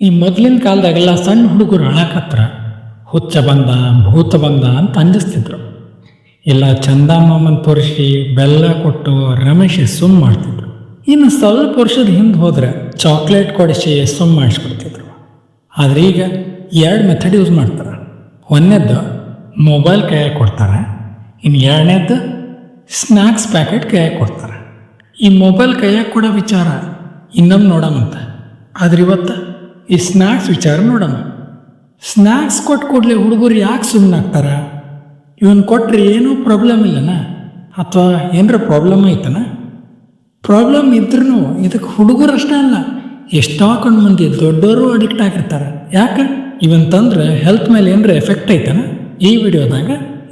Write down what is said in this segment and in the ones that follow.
ಈ ಮೊದಲಿನ ಕಾಲದಾಗೆಲ್ಲ ಸಣ್ಣ ಹುಡುಗರು ಅಳಕತ್ರ ಹುಚ್ಚ ಬಂದ, ಭೂತ ಬಂದ ಅಂತ ಅಂಜಿಸ್ತಿದ್ರು ಇಲ್ಲ ಚಂದಮಾಮನ್ ತೋರಿಸಿ ಬೆಲ್ಲ ಕೊಟ್ಟು ರಮೇಶಿ ಸುಮ್ ಮಾಡ್ತಿದ್ರು. ಇನ್ನು ಸ್ವಲ್ಪ ವರ್ಷದ ಹಿಂದೆ ಹೋದರೆ ಚಾಕ್ಲೇಟ್ ಕೊಡಿಸಿ ಸುಮ್ ಮಾಡಿಸ್ಕೊಡ್ತಿದ್ರು. ಆದ್ರೆ ಈಗ ಎರಡು ಮೆಥಡ್ ಯೂಸ್ ಮಾಡ್ತಾರೆ. ಒಂದನೇದ್ದು ಮೊಬೈಲ್ ಕೈಯಾಗ ಕೊಡ್ತಾರೆ ಇನ್ನು ಎರಡನೇದ್ದು ಸ್ನ್ಯಾಕ್ಸ್ ಪ್ಯಾಕೆಟ್ ಕೈಯಾಗೆ ಕೊಡ್ತಾರೆ. ಈ ಮೊಬೈಲ್ ಕೈಯಾಗೆ ಕೊಡೋ ವಿಚಾರ ಇನ್ನೊಂದು ನೋಡಮಂತ ಆದ್ರೆ ಇವತ್ತು ಈ ಸ್ನ್ಯಾಕ್ಸ್ ವಿಚಾರ ನೋಡೋಣ. ಸ್ನ್ಯಾಕ್ಸ್ ಕೊಟ್ಟು ಕೂಡಲೇ ಹುಡುಗರು ಯಾಕೆ ಸುಮ್ಮನಾಗ್ತಾರ ಇವನ್ ಕೊಟ್ಟರೆ ಏನೂ ಪ್ರಾಬ್ಲಮ್ ಇಲ್ಲನ? ಅಥವಾ ಏನರ ಪ್ರಾಬ್ಲಮ್ ಐತನ? ಪ್ರಾಬ್ಲಮ್ ಇದ್ರೂ ಇದಕ್ಕೆ ಹುಡುಗರು ಅಷ್ಟೇ ಅಲ್ಲ, ಎಷ್ಟೋ ಕಣ್ಣು ಮಂದಿ ದೊಡ್ಡವರು ಅಡಿಕ್ಟ್ ಆಗಿರ್ತಾರೆ. ಯಾಕೆ? ಇವನ್ ತಂದ್ರೆ ಹೆಲ್ತ್ ಮೇಲೆ ಏನರ ಎಫೆಕ್ಟ್ ಐತನ? ಈ ವಿಡಿಯೋದಾಗ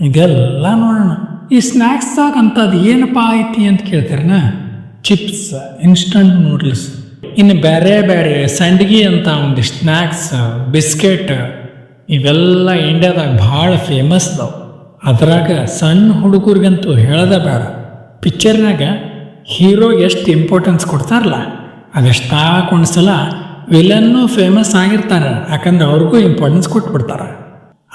ಇದೆಲ್ಲ ನೋಡೋಣ. ಈ ಸ್ನ್ಯಾಕ್ಸ್ದಾಗ ಅಂಥದ್ದು ಏನಪ್ಪ ಐತಿ ಅಂತ ಕೇಳ್ತಾರೆ ಚಿಪ್ಸ್ ಇನ್ಸ್ಟಂಟ್ ನೂಡಲ್ಸ್ ಇನ್ನು ಬೇರೆ ಬೇರೆ ಸಂಡ್ಗಿ ಅಂತ ಒಂದು ಸ್ನ್ಯಾಕ್ಸ್ ಬಿಸ್ಕೆಟ್ ಇವೆಲ್ಲ ಇಂಡಿಯಾದಾಗ ಭಾಳ ಫೇಮಸ್ ಅದಾವೆ. ಅದ್ರಾಗ ಸಣ್ಣ ಹುಡುಗರಿಗಂತೂ ಹೇಳದ ಬೇಡ. ಪಿಕ್ಚರ್ನಾಗ ಹೀರೋ ಎಷ್ಟು ಇಂಪಾರ್ಟೆನ್ಸ್ ಕೊಡ್ತಾರಲ್ಲ ಅದೆಷ್ಟಾಕೊಂದು ಸಲ ವಿಲನ್ನು ಫೇಮಸ್ ಆಗಿರ್ತಾರೆ ಯಾಕಂದ್ರೆ ಅವ್ರಿಗೂ ಇಂಪಾರ್ಟೆನ್ಸ್ ಕೊಟ್ಬಿಡ್ತಾರೆ.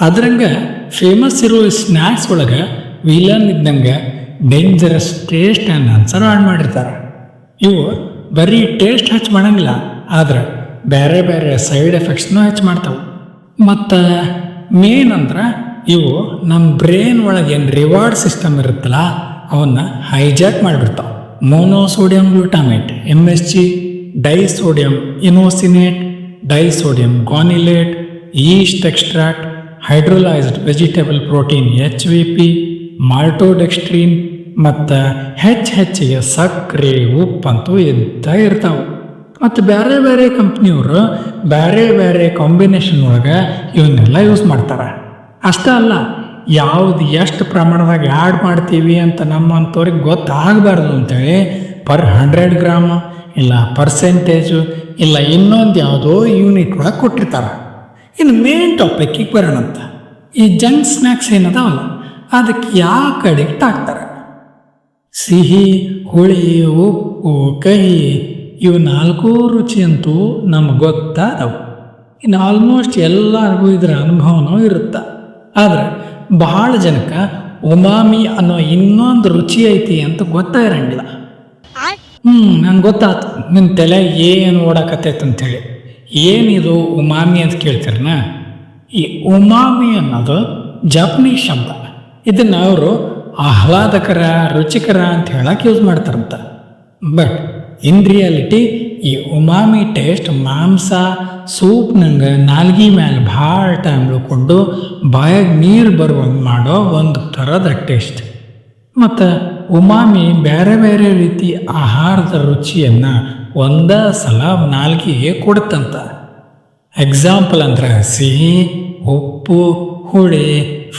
ಅದ್ರಂಗೆ ಫೇಮಸ್ ಇರೋ ಸ್ನ್ಯಾಕ್ಸ್ ಒಳಗೆ ವಿಲನ್ ಇದ್ದಂಗೆ dangerous taste and answer add ಮಾಡಿರ್ತಾರೆ. ಇವು ಬರೀ ಟೇಸ್ಟ್ ಹೆಚ್ಚು ಮಾಡಂಗಿಲ್ಲ, ಆದ್ರೆ ಬೇರೆ ಬೇರೆ ಸೈಡ್ ಎಫೆಕ್ಟ್ಸ್ನೂ ಹೆಚ್ಚು ಮಾಡ್ತಾವೆ. ಮತ್ತು ಮೇನ್ ಅಂದ್ರೆ ಇವು ನಮ್ಮ ಬ್ರೈನ್ ಒಳಗೆ ಏನು ರಿವಾರ್ಡ್ ಸಿಸ್ಟಮ್ ಇರುತ್ತಲ್ಲ ಅವನ್ನ hijack ಮಾಡಿಬಿಡ್ತಾವೆ. Monosodium glutamate M S G disodium inosinate disodium guanylate yeast extract hydrolysed vegetable protein H V P maltodextrin ಮತ್ತು ಹೆಚ್ಚು ಹೆಚ್ಚಿಗೆ ಸಕ್ಕರೆ, ಉಪ್ಪಂತೂ ಇದ್ದ ಇರ್ತಾವೆ. ಮತ್ತು ಬೇರೆ ಬೇರೆ ಕಂಪ್ನಿಯವರು ಬೇರೆ ಬೇರೆ ಕಾಂಬಿನೇಷನ್ ಒಳಗೆ ಇವನ್ನೆಲ್ಲ ಯೂಸ್ ಮಾಡ್ತಾರೆ. ಅಷ್ಟೇ ಅಲ್ಲ, ಯಾವ್ದು ಎಷ್ಟು ಪ್ರಮಾಣದಾಗ ಆ್ಯಡ್ ಮಾಡ್ತೀವಿ ಅಂತ ನಮ್ಮಂಥವ್ರಿಗೆ ಗೊತ್ತಾಗಬಾರ್ದು ಅಂತೇಳಿ ಪರ್ ಹಂಡ್ರೆಡ್ ಗ್ರಾಮ್ ಇಲ್ಲ ಪರ್ಸೆಂಟೇಜು ಇಲ್ಲ ಇನ್ನೊಂದು ಯಾವುದೋ ಯೂನಿಟ್ ಒಳಗೆ ಕೊಟ್ಟಿರ್ತಾರೆ. ಇನ್ನು ಮೇನ್ ಟಾಪಿಕ್ಕಿಗೆ ಬರೋಣಂತ. ಈ ಜಂಕ್ ಸ್ನ್ಯಾಕ್ಸ್ ಏನದಾವಲ್ಲ, ಅದಕ್ಕೆ ಯಾಕೆ ಅಡಿಕ್ಟ್ ಆಗ್ತಾರೆ ಸಿಹಿ, ಹುಳಿ, ಉಪ್ಪು, ಕಹಿ, ಇವು ನಾಲ್ಕು ರುಚಿ ಅಂತೂ ನಮ್ಗೆ ಗೊತ್ತಾದವು. ಇನ್ನು ಆಲ್ಮೋಸ್ಟ್ ಎಲ್ಲರಿಗೂ ಇದರ ಅನುಭವನೂ ಇರುತ್ತೆ. ಆದರೆ ಬಹಳ ಜನಕ್ಕೆ ಉಮಾಮಿ ಅನ್ನೋ ಇನ್ನೊಂದು ರುಚಿ ಐತಿ ಅಂತ ಗೊತ್ತಾ ಇರಂಗಿಲ್ಲ. ಹ್ಞೂ ನಂಗೆ ಗೊತ್ತಾಯ್ತು ನಿನ್ನ ತಲೆ ಏನು ಓಡಾಕತ್ತೈತೆ ಅಂತೇಳಿ. ಏನಿದು ಉಮಾಮಿ ಅಂತ ಕೇಳ್ತೀರನ? ಈ ಉಮಾಮಿ ಅನ್ನೋದು ಜಪನೀಸ್ ಶಬ್ದ. ಇದನ್ನು ಅವರು ಆಹ್ಲಾದಕರ, ರುಚಿಕರ ಅಂತ ಹೇಳಕ್ಕೆ ಯೂಸ್ ಮಾಡ್ತಾರಂತ. ಬಟ್ ಇನ್ ರಿಯಾಲಿಟಿ ಈ ಉಮಾಮಿ ಟೇಸ್ಟ್ ಮಾಂಸ ಸೂಪ್ ನಂಗೆ ನಾಲ್ಗಿ ಮ್ಯಾಲ ಭಾಳ ಟೈಮ್ ಉಳ್ಕೊಂಡು ಬಾಯಾಗ ನೀರು ಬರುವಂಗೆ ಮಾಡೋ ಒಂದು ಥರದ ಟೇಸ್ಟ್ ಮತ್ತು ಉಮಾಮಿ ಬೇರೆ ಬೇರೆ ರೀತಿ ಆಹಾರದ ರುಚಿಯನ್ನು ಒಂದೇ ಸಲ ನಾಲ್ಗಿಗೆ ಕೊಡುತ್ತಂತ ಎಕ್ಸಾಂಪಲ್ ಅಂದ್ರೆ ಸಿಹಿ, ಉಪ್ಪು, ಹುಳಿ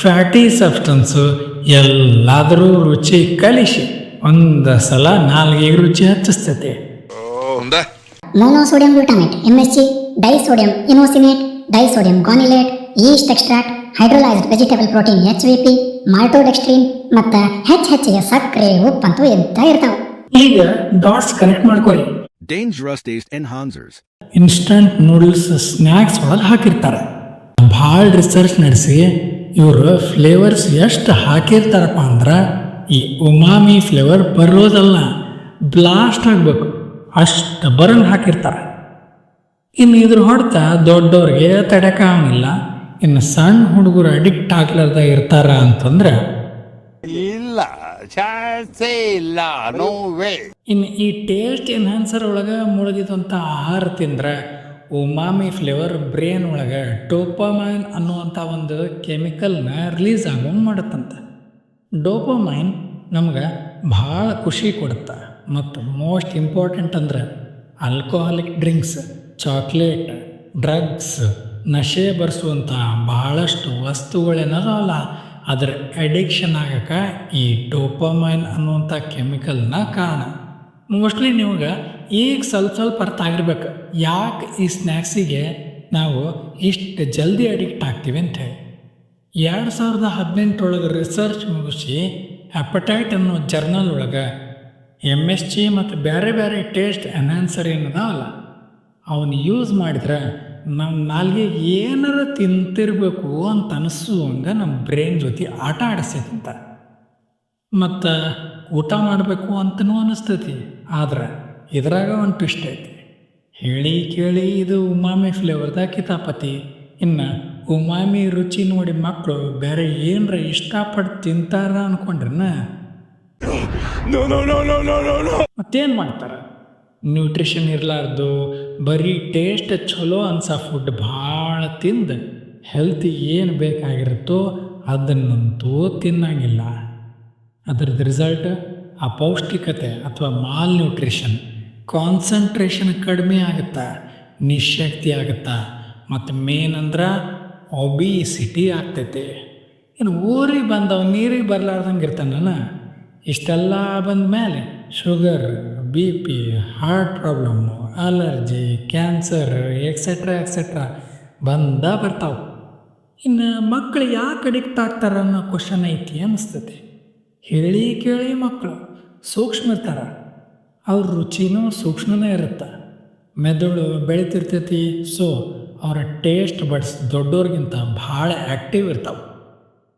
ಫ್ಯಾಟಿ ಸಬ್ಸ್ಟನ್ಸು ಎಲ್ಲಾದರೂ ರುಚಿ ಕಲಿಸಿ ಒಂದ ಸಲ ನಾಲ್ಗೆ ರುಚಿ ಹಚ್ಚಿಸ್ತೈತೆ. Monosodium glutamate M S C disodium inosinate disodium yeast extract hydrolysed vegetable protein H V P maltodextrin ಮತ್ತು ಹೆಚ್ಚು ಹೆಚ್ಚಿಗೆ ಸಕ್ಕರೆ ಉಪ್ಪಂತು ಎಂತ ಇರ್ತಾವೆ. ಈಗ ಡಾಟ್ಸ್ ಕನೆಕ್ಟ್ ಮಾಡ್ಕೊಳ್ಳಿ. Dangerous taste enhancers instant noodles snacks ಒಳಗೆ ಹಾಕಿರ್ತಾರೆ. ಭಾಳ ರಿಸರ್ಚ್ ನಡೆಸಿ ಇವರು ಫ್ಲೇವರ್ಸ್ ಎಷ್ಟು ಹಾಕಿರ್ತಾರಪ್ಪ ಅಂದ್ರೆ ಈ ಉಮಾಮಿ ಫ್ಲೇವರ್ ಬರೋದಲ್ಲ ಬ್ಲಾಸ್ಟ್ ಆಗಬೇಕು. ಅಷ್ಟು ಬರನ್ ಹಾಕಿರ್ತಾರೆ. ಇನ್ನು ಇದ್ರ ಹೊಡೆತ ದೊಡ್ಡವ್ರಿಗೆ ತಡೆಕಾಗಿಲ್ಲ ಇನ್ನು ಸಣ್ಣ ಹುಡುಗರು ಅಡಿಕ್ಟ್ ಆಗ್ಲಾರ್ದ ಇರ್ತಾರ ಅಂತಂದ್ರೆ ಇಲ್ಲ ಇಲ್ಲ ನೋ ವೇ ಇನ್ನು ಈ ಟೇಸ್ಟ್ ಎನ್ಹಾನ್ಸರ್ ಒಳಗೆ ಮುಳುಗಿದಂಥ ಆಹಾರ ತಿಂದ್ರೆ ಉಮಾಮಿ ಫ್ಲೇವರ್ ಬ್ರೇನ್ ಒಳಗೆ ಡೋಪಮೈನ್ ಅನ್ನುವಂಥ ಒಂದು ಕೆಮಿಕಲ್ನ ರಿಲೀಸ್ ಆಗೋಂಗೆ ಮಾಡುತ್ತಂತೆ. ಡೋಪಮೈನ್ ನಮ್ಗೆ ಭಾಳ ಖುಷಿ ಕೊಡುತ್ತೆ ಮತ್ತು ಮೋಸ್ಟ್ ಇಂಪಾರ್ಟೆಂಟ್ ಅಂದ್ರೆ ಆಲ್ಕೋಹಾಲಿಕ್ ಡ್ರಿಂಕ್ಸ್ ಚಾಕ್ಲೇಟ್ ಡ್ರಗ್ಸ್ ನಶೆ ಬರೆಸುವಂಥ ಭಾಳಷ್ಟು ವಸ್ತುಗಳೇನಲ್ಲ ಅದರ ಅಡಿಕ್ಷನ್ ಆಗಕ್ಕೆ ಈ ಡೋಪಮೈನ್ ಅನ್ನುವಂಥ ಕೆಮಿಕಲ್ನ ಕಾರಣ. ಮೋಸ್ಟ್ಲಿ ನಿಮ್ಗೆ ಈಗ ಸ್ವಲ್ಪ ಸ್ವಲ್ಪ ಅರ್ಥ ಆಗಿರ್ಬೇಕು. ಯಾಕೆ ಈ ಸ್ನ್ಯಾಕ್ಸಿಗೆ ನಾವು ಇಷ್ಟು ಜಲ್ದಿ ಅಡಿಕ್ಟ್ ಆಗ್ತೀವಿ ಅಂತ ಹೇಳಿ. ಎರಡು ಸಾವಿರದ ಹದಿನೆಂಟರೊಳಗೆ ರಿಸರ್ಚ್ ಮುಗಿಸಿ ಹೆಪಟೈಟ್ ಅನ್ನೋ ಜರ್ನಲ್ ಒಳಗೆ ಎಂ ಎಸ್ ಜಿ ಮತ್ತು ಬೇರೆ ಬೇರೆ ಟೇಸ್ಟ್ ಎನ್ಹಾನ್ಸರ್ ಅಲ್ಲ ಅವನು ಯೂಸ್ ಮಾಡಿದ್ರೆ ನಮ್ಮ ನಾಲ್ಗೆ ಏನಾರ ತಿಂತಿರ್ಬೇಕು ಅಂತ ಅನಿಸುವಂಗೆ ನಮ್ಮ ಬ್ರೈನ್ ಜೊತೆ ಆಟ ಆಡಿಸ್ತೈತಂತ ಮತ್ತು ಊಟ ಮಾಡಬೇಕು ಅಂತನೂ ಅನಿಸ್ತೈತಿ. ಆದ್ರೆ ಇದ್ರಾಗ ಒಂದು ಟ್ವಿಸ್ಟ್ ಐತಿ. ಹೇಳಿ ಕೇಳಿ ಇದು ಉಮಾಮಿ ಫ್ಲೇವರ್ದಾಗ ಕಿತಾಪತಿ. ಇನ್ನು ಉಮಾಮಿ ರುಚಿ ನೋಡಿ ಮಕ್ಕಳು ಬೇರೆ ಏನರ ಇಷ್ಟಪಟ್ಟು ತಿಂತಾರ ಅನ್ಕೊಂಡ್ರನ? ಮತ್ತೇನು ಮಾಡ್ತಾರೆ? ನ್ಯೂಟ್ರಿಷನ್ ಇರಲಾರ್ದು ಬರೀ ಟೇಸ್ಟ್ ಚಲೋ ಅನ್ಸೋ ಫುಡ್ ಭಾಳ ತಿಂದು ಹೆಲ್ತ್ ಏನು ಬೇಕಾಗಿರುತ್ತೋ ಅದನ್ನಂತೂ ತಿನ್ನಂಗಿಲ್ಲ. ಅದರದ್ದು ರಿಸಲ್ಟ್ ಅಪೌಷ್ಟಿಕತೆ ಅಥವಾ ಮಾಲ್ ನ್ಯೂಟ್ರಿಷನ್ ಕಾನ್ಸಂಟ್ರೇಷನ್ ಕಡಿಮೆ ಆಗುತ್ತಾ? ನಿಶಕ್ತಿ ಆಗುತ್ತಾ? ಮತ್ತು ಮೇನ್ ಅಂದ್ರೆ ಒಬಿಸಿಟಿ ಆಗ್ತೈತೆ. ಇನ್ನು ಊರಿಗೆ ಬಂದವ ನೀರಿಗೆ ಬರಲಾರ್ದಂಗೆ ಇರ್ತಾನಲ್ಲ, ಇಷ್ಟೆಲ್ಲ ಬಂದ ಮೇಲೆ sugar B P heart problem allergy cancer etcetera etcetera ಬಂದ ಬರ್ತಾವೆ. ಇನ್ನು ಮಕ್ಕಳು ಯಾಕೆ ಅಡಿಕ್ಟ್ ಆಗ್ತಾರೆ ಅನ್ನೋ ಕ್ವಶನ್ ಐತಿ ಅನಿಸ್ತೈತಿ ಹೇಳಿ ಕೇಳಿ ಮಕ್ಕಳು ಸೂಕ್ಷ್ಮ ಇರ್ತಾರ ಅವ್ರ ರುಚಿನೂ ಸೂಕ್ಷ್ಮನೇ ಇರುತ್ತೆ. ಮೆದುಳು ಬೆಳಿತಿರ್ತೈತಿ ಸೊ ಅವರ ಟೇಸ್ಟ್ ಬಡ್ಸ್ ದೊಡ್ಡೋರ್ಗಿಂತ ಭಾಳ ಆ್ಯಕ್ಟಿವ್ ಇರ್ತಾವೆ.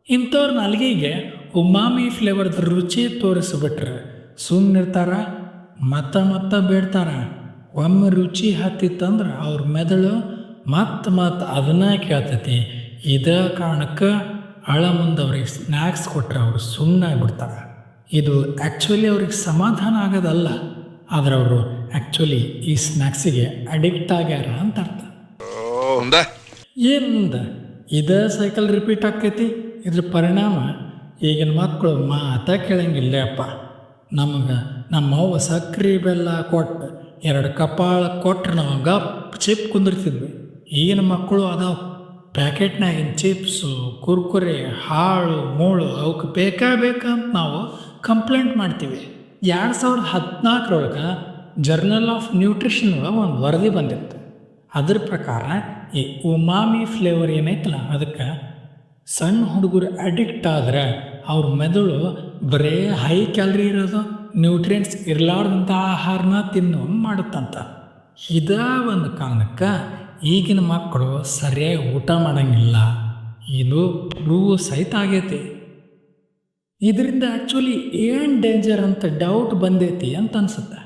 ಇಂಥವ್ರ ನಾಲ್ಗೆಗೆ ಉಮಾಮಿ ಫ್ಲೇವರ್ದ ರುಚಿ ತೋರಿಸ್ಬಿಟ್ರೆ ಸುಮ್ಮನಿರ್ತಾರ ಮತ್ತ ಮತ್ತ ಬೇಡ್ತಾರ. ಒಮ್ಮೆ ರುಚಿ ಹತ್ತಿತ್ತಂದ್ರೆ ಅವ್ರ ಮೆದುಳು ಮತ್ತೆ ಮತ್ತೆ ಅದನ್ನ ಕೇಳ್ತೈತಿ. ಇದೇ ಕಾರಣಕ್ಕೆ ಅಳ ಮುಂದೆ ಅವ್ರಿಗೆ ಸ್ನ್ಯಾಕ್ಸ್ ಕೊಟ್ಟರೆ ಅವರು ಸುಮ್ಮನಾಗ್ಬಿಡ್ತಾರೆ ಇದು ಆ್ಯಕ್ಚುಲಿ ಅವ್ರಿಗೆ ಸಮಾಧಾನ ಆಗೋದಲ್ಲ. ಆದರೆ ಅವರು ಆ್ಯಕ್ಚುಲಿ ಈ ಸ್ನ್ಯಾಕ್ಸಿಗೆ ಅಡಿಕ್ಟ್ ಆಗ್ಯಾರ ಅಂತ ಅರ್ಥ. ಏನಂದ ಇದೇ ಸೈಕಲ್ ರಿಪೀಟ್ ಆಕೈತಿ ಇದ್ರ ಪರಿಣಾಮ ಈಗಿನ ಮಕ್ಕಳು ಮಾತ ಕೇಳಂಗಿಲ್ಲ ಅಪ್ಪ. ನಮಗೆ ನಮ್ಮವ್ವ ಸಕ್ರೆ ಬೆಲ್ಲ ಕೊಟ್ಟು ಎರಡು ಕಪಾಳ ಕೊಟ್ಟರೆ ನಾವು ಗಪ್ ಚಿಪ್ ಕುಂದಿರ್ತಿದ್ವಿ. ಈಗಿನ ಮಕ್ಕಳು ಅದಾವ. ಪ್ಯಾಕೆಟ್ನಾಗಿನ ಚಿಪ್ಸು ಕುರ್ಕುರೆ ಹಾಳು ಮೂಳು ಅವಕ್ಕೆ ಬೇಕಾ ಬೇಕಂತ ನಾವು ಕಂಪ್ಲೇಂಟ್ ಮಾಡ್ತೀವಿ. ಎರಡು ಸಾವಿರದ ಹದಿನಾಲ್ಕರೊಳಗೆ ಜರ್ನಲ್ ಆಫ್ ನ್ಯೂಟ್ರಿಷನ್ ಒಳಗೆ ಒಂದು ವರದಿ ಬಂದಿತ್ತು. ಅದ್ರ ಪ್ರಕಾರ ಈ ಉಮಾಮಿ ಫ್ಲೇವರ್ ಏನೈತಲ್ಲ, ಅದಕ್ಕೆ ಸಣ್ಣ ಹುಡುಗರು ಅಡಿಕ್ಟ್ ಆದ್ರೆ ಅವ್ರ ಮೆದುಳು ಬರೇ ಹೈ ಕ್ಯಾಲ್ರಿ ಇರೋದು ನ್ಯೂಟ್ರಿಯೆಂಟ್ಸ್ ಇರಲಾರ್ದಂಥ ಆಹಾರನ ತಿನ್ನು ಮಾಡುತ್ತಂತ. ಇದ ಒಂದು ಕಾರಣಕ್ಕೆ ಈಗಿನ ಮಕ್ಕಳು ಸರಿಯಾಗಿ ಊಟ ಮಾಡೋಂಗಿಲ್ಲ. ಇದು ಪ್ರೂವ್ ಸಹಿತ ಆಗೈತಿ. ಇದರಿಂದ ಆ್ಯಕ್ಚುಲಿ ಏನು ಡೇಂಜರ್ ಅಂತ ಡೌಟ್ ಬಂದೈತಿ ಅಂತ ಅನ್ಸುತ್ತೆ.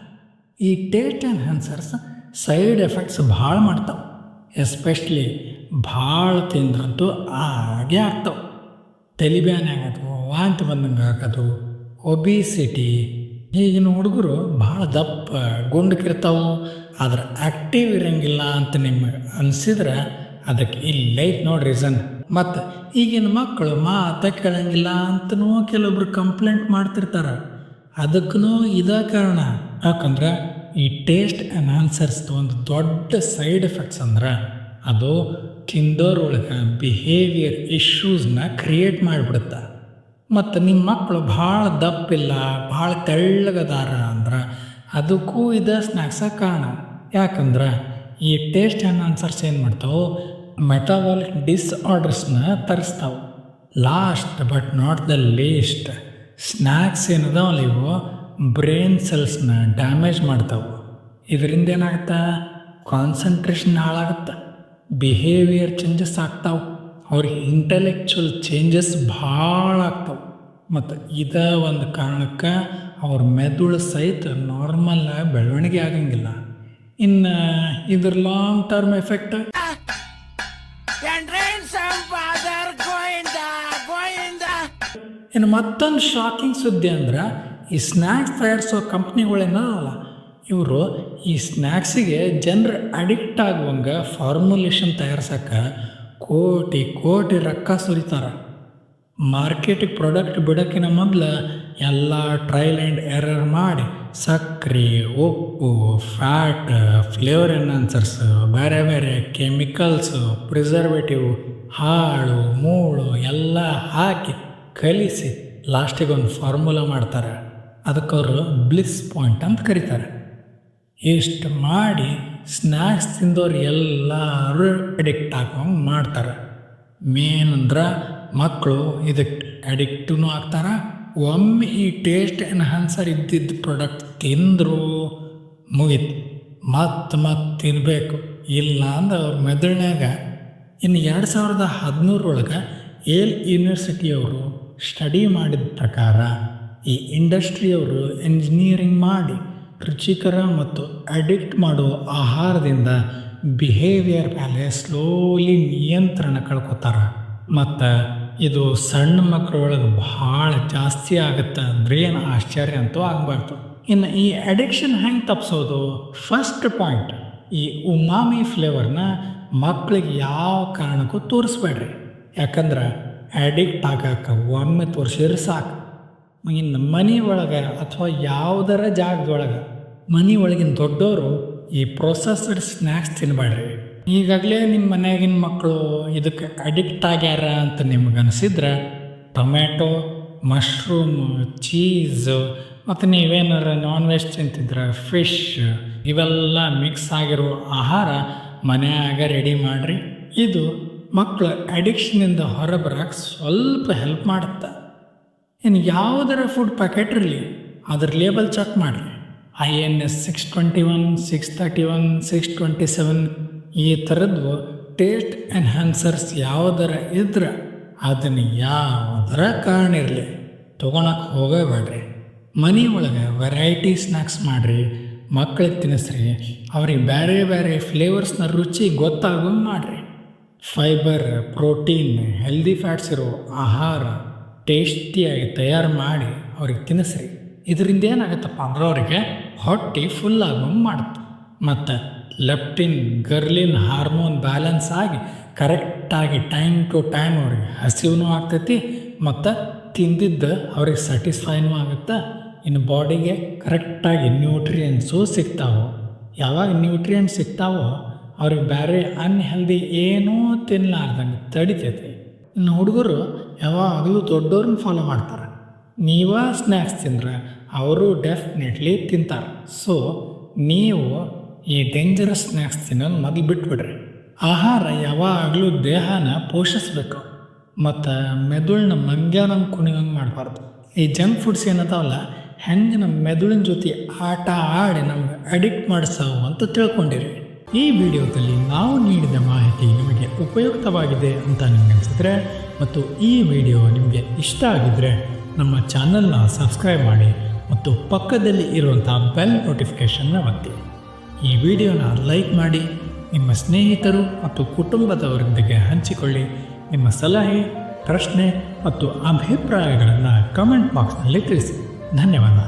ಈ ಟೇಸ್ಟ್ ಎನ್ಹ್ಯಾನ್ಸರ್ಸ್ ಸೈಡ್ ಎಫೆಕ್ಟ್ಸ್ ಭಾಳ ಮಾಡ್ತಾವೆ. ಎಸ್ಪೆಷಲಿ ಭಾಳ ತಿಂದ್ರಂತೂ ಹಾಗೆ ಆಗ್ತಾವೆ. ತಲೆಬ್ಯಾನೆ ಆಗೋದು, ವಾಂತಿ ಬಂದಂಗೆ ಆಗೋದು ಒಬಿಸಿಟಿ ಈಗಿನ ಹುಡುಗರು ಭಾಳ ದಪ್ಪ ಗುಂಡಕ್ಕಿರ್ತಾವೆ. ಆದ್ರೆ ಆ್ಯಕ್ಟಿವ್ ಇರೋಂಗಿಲ್ಲ ಅಂತ ನಿಮ್ಗೆ ಅನಿಸಿದ್ರೆ ಅದಕ್ಕೆ ಇಲ್ಲಿ ಲೈಟ್ ನೋಡಿ ರೀಸನ್ ಮತ್ತು ಈಗಿನ ಮಕ್ಕಳು ಮಾತ ಕೇಳಂಗಿಲ್ಲ ಅಂತನೂ ಕೆಲವೊಬ್ರು ಕಂಪ್ಲೇಂಟ್ ಮಾಡ್ತಿರ್ತಾರೆ. ಅದಕ್ಕೂ ಇದೇ ಕಾರಣ. ಯಾಕಂದ್ರೆ ಈ ಟೇಸ್ಟ್ ಎನ್ಹಾನ್ಸರ್ಸ್ ಒಂದು ದೊಡ್ಡ ಸೈಡ್ ಎಫೆಕ್ಟ್ಸ್ ಅಂದ್ರೆ ಅದು ತಿಂದೋರೊಳಗೆ ಬಿಹೇವಿಯರ್ ಇಶ್ಯೂಸ್ನ ಕ್ರಿಯೇಟ್ ಮಾಡಿಬಿಡುತ್ತೆ. ಮತ್ತು ನಿಮ್ಮ ಮಕ್ಕಳು ಭಾಳ ದಪ್ಪಿಲ್ಲ, ಭಾಳ ತೆಳ್ಳಗದಾರ ಅಂದ್ರೆ ಅದಕ್ಕೂ ಇದು ಸ್ನ್ಯಾಕ್ಸ ಕಾರಣ. ಯಾಕಂದ್ರೆ ಈ ಟೇಸ್ಟ್ ಎನ್ಹಾನ್ಸರ್ಸ್ ಏನು ಮಾಡ್ತಾವೆ? ಮೆಟಾಬಾಲಿಕ್ ಡಿಸ್ಆರ್ಡರ್ಸ್ನ ತರಿಸ್ತಾವೆ. Last but not the least, snacks ಏನದೋ ಇವು ಬ್ರೈನ್ ಸೆಲ್ಸ್ನ ಡ್ಯಾಮೇಜ್ ಮಾಡ್ತಾವೆ. ಇದರಿಂದ ಏನಾಗುತ್ತೆ? ಕಾನ್ಸಂಟ್ರೇಷನ್ ಹಾಳಾಗುತ್ತೆ. ಬಿಹೇವಿಯರ್ ಚೇಂಜಸ್ ಆಗ್ತಾವೆ. ಅವ್ರಿಗೆ ಇಂಟೆಲೆಕ್ಚುಯಲ್ ಚೇಂಜಸ್ ಭಾಳ ಆಗ್ತಾವೆ. ಮತ್ತು ಇದ ಒಂದು ಕಾರಣಕ್ಕೆ ಅವ್ರ ಮೆದುಳು ಸಹಿತ ನಾರ್ಮಲ್ ಬೆಳವಣಿಗೆ ಆಗಂಗಿಲ್ಲ. ಇನ್ನು ಇದ್ರ ಲಾಂಗ್ ಟರ್ಮ್ ಎಫೆಕ್ಟ್? ಇನ್ನು ಮತ್ತೊಂದು ಶಾಕಿಂಗ್ ಸುದ್ದಿ ಅಂದ್ರೆ, ಈ ಸ್ನ್ಯಾಕ್ಸ್ ತಯಾರಿಸೋ ಕಂಪ್ನಿಗಳೇನಲ್ಲ ಇವರು ಈ ಸ್ನ್ಯಾಕ್ಸಿಗೆ ಜನರು ಅಡಿಕ್ಟ್ ಆಗುವಂಗೆ ಫಾರ್ಮುಲೇಷನ್ ತಯಾರ್ಸಕ್ಕೆ ಕೋಟಿ ಕೋಟಿ ರೊಕ್ಕ ಸುರಿತಾರೆ. ಮಾರ್ಕೆಟಿಗೆ ಪ್ರಾಡಕ್ಟ್ ಬಿಡೋಕ್ಕಿಂತ ಮೊದಲು ಎಲ್ಲ ಟ್ರೈಲ್ ಆ್ಯಂಡ್ ಎರರ್ ಮಾಡಿ ಸಕ್ಕರೆ ಉಪ್ಪು ಫ್ಯಾಟ್ ಫ್ಲೇವರ್ ಎನ್ಹಾನ್ಸರ್ಸ್ ಬೇರೆ ಬೇರೆ ಕೆಮಿಕಲ್ಸು ಪ್ರಿಸರ್ವೇಟಿವ್ ಹಾಳು, ಮೂಳು, ಎಲ್ಲ ಹಾಕಿ ಕಲಿಸಿ ಲಾಸ್ಟಿಗೆ ಒಂದು ಫಾರ್ಮುಲಾ ಮಾಡ್ತಾರೆ. ಅದಕ್ಕೆ ಅವರು ಬ್ಲಿಸ್ ಪಾಯಿಂಟ್ ಅಂತ ಕರೀತಾರೆ. ಇಷ್ಟು ಮಾಡಿ ಸ್ನ್ಯಾಕ್ಸ್ ತಿಂದವ್ರು ಎಲ್ಲರೂ ಅಡಿಕ್ಟ್ ಆಗೋಂಗೆ ಮಾಡ್ತಾರೆ. ಮೇನ್ ಅಂದ್ರೆ ಮಕ್ಕಳು ಇದಕ್ಕೆ ಅಡಿಕ್ಟೂ ಆಗ್ತಾರೆ. ಒಮ್ಮೆ ಈ ಟೇಸ್ಟ್ ಎನ್ಹಾನ್ಸರ್ ಇದ್ದಿದ್ದ ಪ್ರಾಡಕ್ಟ್ ತಿಂದರು ಮುಗೀತು. ಮತ್ತೆ ಮತ್ತೆ ತಿನ್ನಬೇಕು ಇಲ್ಲ ಅಂದ್ರೆ ಅವ್ರ ಮೆದುಳಿನಾಗ ಇನ್ನು ಎರಡು ಸಾವಿರದ ಹದಿಮೂರರೊಳಗೆ ಏಲ್ ಯೂನಿವರ್ಸಿಟಿಯವರು ಸ್ಟಡಿ ಮಾಡಿದ ಪ್ರಕಾರ ಈ ಇಂಡಸ್ಟ್ರಿಯವರು ಎಂಜಿನಿಯರಿಂಗ್ ಮಾಡಿ ರುಚಿಕರ ಮತ್ತು ಅಡಿಕ್ಟ್ ಮಾಡುವ ಆಹಾರದಿಂದ ಬಿಹೇವಿಯರ್ ಮೇಲೆ ಸ್ಲೋಲಿ ನಿಯಂತ್ರಣ ಕಳ್ಕೊತಾರೆ. ಮತ್ತು ಇದು ಸಣ್ಣ ಮಕ್ಕಳೊಳಗೆ ಭಾಳ ಜಾಸ್ತಿ ಆಗುತ್ತೆ ಅಂದ್ರೆ ಏನು ಆಶ್ಚರ್ಯ ಅಂತೂ ಆಗಬಾರ್ದು. ಇನ್ನು ಈ ಅಡಿಕ್ಷನ್ ಹೆಂಗೆ ತಪ್ಪಿಸೋದು ಫಸ್ಟ್ ಪಾಯಿಂಟ್, ಈ ಉಮಾಮಿ ಫ್ಲೇವರ್ನ ಮಕ್ಕಳಿಗೆ ಯಾವ ಕಾರಣಕ್ಕೂ ತೋರಿಸ್ಬೇಡ್ರಿ. ಯಾಕಂದ್ರೆ ಅಡಿಕ್ಟ್ ಆಗಕ್ಕೆ ಒಮ್ಮೆ ತೋರಿಸಿದ್ರೆ ಸಾಕು. ಇನ್ನು ಮನೆ ಒಳಗೆ ಅಥವಾ ಯಾವುದರ ಜಾಗದೊಳಗೆ ಮನೆ ಒಳಗಿನ ದೊಡ್ಡವರು ಈ ಪ್ರೊಸೆಸ್ಡ್ ಸ್ನ್ಯಾಕ್ಸ್ ತಿನ್ನಬೇಡ್ರಿ ಈಗಾಗಲೇ ನಿಮ್ಮ ಮನೆಯಾಗಿನ ಮಕ್ಕಳು ಇದಕ್ಕೆ ಅಡಿಕ್ಟ್ ಆಗ್ಯಾರ ಅಂತ ನಿಮ್ಗೆ ಅನಿಸಿದ್ರೆ ಟೊಮ್ಯಾಟೊ ಮಶ್ರೂಮ್ ಚೀಸ್ ಮತ್ತು ನೀವೇನಾರ ನಾನ್ ವೆಜ್ ತಿಂತಿದ್ರೆ ಫಿಶ್ ಇವೆಲ್ಲ ಮಿಕ್ಸ್ ಆಗಿರೋ ಆಹಾರ ಮನೆಯಾಗ ರೆಡಿ ಮಾಡಿರಿ. ಇದು ಮಕ್ಕಳ ಅಡಿಕ್ಷನಿಂದ ಹೊರಬರಕ್ಕೆ ಸ್ವಲ್ಪ ಹೆಲ್ಪ್ ಮಾಡುತ್ತೆ. ಇನ್ನು ಯಾವುದರ ಫುಡ್ ಪ್ಯಾಕೆಟ್ ಇರಲಿ, ಅದ್ರ ಲೇಬಲ್ ಚೆಕ್ ಮಾಡಿರಿ. I N S six twenty one six thirty one six twenty seven ಈ ಥರದ್ದು ಟೇಸ್ಟ್ ಎನ್ಹ್ಯಾನ್ಸರ್ಸ್ ಯಾವುದರ ಇದ್ರೆ ಅದನ್ನು ಯಾವುದರ ಕಾರಣ ಇರಲಿ ತೊಗೊಳಕ್ಕೆ ಹೋಗಬೇಡ್ರಿ. ಮನೆ ಒಳಗೆ ವೆರೈಟಿ ಸ್ನ್ಯಾಕ್ಸ್ ಮಾಡಿರಿ ಮಕ್ಕಳಿಗೆ ತಿನ್ನಿಸ್ರಿ ಅವ್ರಿಗೆ ಬೇರೆ ಬೇರೆ ಫ್ಲೇವರ್ಸ್ನ ರುಚಿ ಗೊತ್ತಾಗೋ ಮಾಡಿರಿ. ಫೈಬರ್, ಪ್ರೋಟೀನ್ ಹೆಲ್ದಿ ಫ್ಯಾಟ್ಸ್ ಇರೋ ಆಹಾರ ಟೇಸ್ಟಿಯಾಗಿ ತಯಾರು ಮಾಡಿ ಅವ್ರಿಗೆ ತಿನ್ನಿಸ್ರಿ. ಇದರಿಂದ ಏನಾಗುತ್ತಪ್ಪ ಅಂದ್ರೆ ಅವರಿಗೆ ಹೊಟ್ಟೆ ಫುಲ್ ಆಗೋಂಗೆ ಮಾಡುತ್ತೆ. ಮತ್ತು ಲೆಪ್ಟಿನ್ ಗರ್ಲಿನ್ ಹಾರ್ಮೋನ್ ಬ್ಯಾಲೆನ್ಸ್ ಆಗಿ ಕರೆಕ್ಟಾಗಿ ಟೈಮ್ ಟು ಟೈಮ್ ಅವ್ರಿಗೆ ಹಸಿವೂ ಆಗ್ತೈತಿ, ಮತ್ತು ತಿಂದಿದ್ದು ಅವ್ರಿಗೆ ಸ್ಯಾಟಿಸ್ಫೈನೂ ಆಗುತ್ತೆ. ಇನ್ನು ಬಾಡಿಗೆ ಕರೆಕ್ಟಾಗಿ ನ್ಯೂಟ್ರಿಯನ್ಸು ಸಿಗ್ತಾವೆ, ಯಾವಾಗ ನ್ಯೂಟ್ರಿಯೆಂಟ್ಸ್ ಸಿಗ್ತಾವೋ ಅವ್ರಿಗೆ ಬೇರೆ ಅನ್ಹೆಲ್ದಿ ಏನೂ ತಿನ್ನಲಾರ್ದಂಗೆ ತಡಿತೈತಿ. ಇನ್ನು ಹುಡುಗರು ಯಾವಾಗಲೂ ದೊಡ್ಡವ್ರನ್ನ ಫಾಲೋ ಮಾಡ್ತಾರೆ. ನೀವ ಸ್ನ್ಯಾಕ್ಸ್ ತಿಂದ್ರೆ ಅವರು ಡೆಫಿನೆಟ್ಲಿ ತಿಂತಾರೆ. ಸೊ ನೀವು ಈ ಡೇಂಜರಸ್ ಸ್ನ್ಯಾಕ್ಸ್ ತಿನ್ನೋದು ಮೊದಲು ಬಿಟ್ಬಿಡ್ರಿ. ಆಹಾರ ಯಾವಾಗಲೂ ದೇಹನ ಪೋಷಿಸ್ಬೇಕು. ಮತ್ತು ಮೆದುಳನ್ನ ಮಂಗ್ಯಾನಂಗೆ ಕುಣಿಯಂಗೆ ಮಾಡಬಾರ್ದು. ಈ ಜಂಕ್ ಫುಡ್ಸ್ ಏನದಾವಲ್ಲ ಹೆಂಗೆ ನಮ್ಮ ಮೆದುಳಿನ ಜೊತೆ ಆಟ ಆಡಿ ನಮ್ಗೆ ಅಡಿಕ್ಟ್ ಮಾಡಿಸಾವು ಅಂತ ತಿಳ್ಕೊಂಡಿರಿ. ಈ ವಿಡಿಯೋದಲ್ಲಿ ನಾವು ನೀಡಿದ ಮಾಹಿತಿ ನಿಮಗೆ ಉಪಯುಕ್ತವಾಗಿದೆ ಅಂತ ನಿಮಗೆ ಅನಿಸಿದ್ರೆ ಮತ್ತು ಈ ವಿಡಿಯೋ ನಿಮಗೆ ಇಷ್ಟ ಆಗಿದ್ದರೆ ನಮ್ಮ ಚಾನಲ್ನ ಸಬ್ಸ್ಕ್ರೈಬ್ ಮಾಡಿ ಮತ್ತು ಪಕ್ಕದಲ್ಲಿ ಇರುವಂಥ ಬೆಲ್ ನೋಟಿಫಿಕೇಷನ್ನ ಒತ್ತಿ. ಈ ವಿಡಿಯೋನ ಲೈಕ್ ಮಾಡಿ, ನಿಮ್ಮ ಸ್ನೇಹಿತರು ಮತ್ತು ಕುಟುಂಬದವರೊಂದಿಗೆ ಹಂಚಿಕೊಳ್ಳಿ. ನಿಮ್ಮ ಸಲಹೆ, ಪ್ರಶ್ನೆ ಮತ್ತು ಅಭಿಪ್ರಾಯಗಳನ್ನು ಕಮೆಂಟ್ ಬಾಕ್ಸ್ನಲ್ಲಿ ತಿಳಿಸಿ. ಧನ್ಯವಾದ.